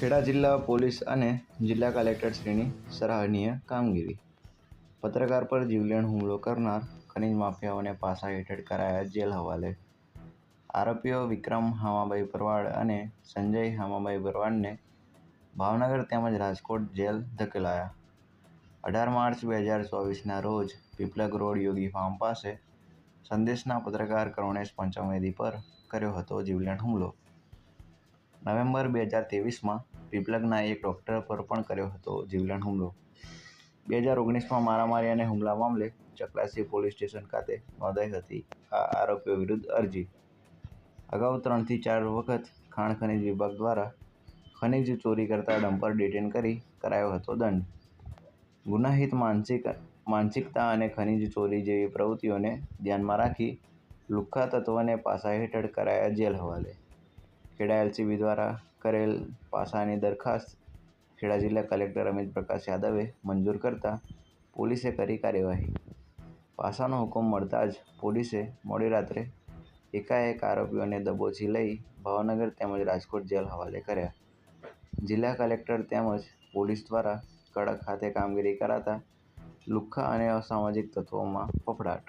ખેડા જિલ્લા પોલીસ અને જિલ્લા કલેક્ટરશ્રીની સરાહનીય કામગીરી. પત્રકાર પર જીવલેણ હુમલો કરનાર ખનીજ માફિયાઓને પાસા હેઠળ કરાયા જેલ હવાલે. આરોપીઓ વિક્રમ હામાભાઈ ભરવાડ અને સંજય હામાભાઈ ભરવાડને ભાવનગર તેમજ રાજકોટ જેલ ધકેલાયા. અઢાર માર્ચ બે હજાર ચોવીસના રોજ પીપલગ રોડ યોગી ફાર્મ પાસે સંદેશના પત્રકાર કરુણેશ પંચમેદી પર કર્યો હતો જીવલેણ હુમલો. નવેમ્બર બે હજાર ત્રેવીસમાં પીપલગના એક ડૉક્ટર પર પણ કર્યો હતો જીવલેણ હુમલો. બે હજાર ઓગણીસમાં મારામારી અને હુમલા મામલે ચકલાસી પોલીસ સ્ટેશન ખાતે નોંધાઈ હતી આ આરોપીઓ વિરુદ્ધ અરજી. અગાઉ ત્રણથી ચાર વખત ખાણ ખનિજ વિભાગ દ્વારા ખનીજ ચોરી કરતા ડમ્પર ડિટેન કરી કરાયો હતો દંડ. ગુનાહિત માનસિક, માનસિકતા અને ખનીજ ચોરી જેવી પ્રવૃત્તિઓને ધ્યાનમાં રાખી લુખ્ખા તત્વને પાસા હેઠળ કરાયા જેલ હવાલે. ખેડા એલસીબી દ્વારા કરેલ પાસાની દરખાસ્ત ખેડા જિલ્લા કલેક્ટર અમિત પ્રકાશ યાદવે મંજૂર કરતા પોલીસે કરી કાર્યવાહી. પાસાનો હુકમ મળતા જ પોલીસે મોડી રાત્રે એકાએક આરોપીઓને દબોચી લઈ ભાવનગર તેમજ રાજકોટ જેલ હવાલે કર્યા. જિલ્લા કલેક્ટર તેમજ પોલીસ દ્વારા કડક હાથે કામગીરી કરાતા લુખ્ખા અને અસામાજિક તત્વોમાં ફફડાટ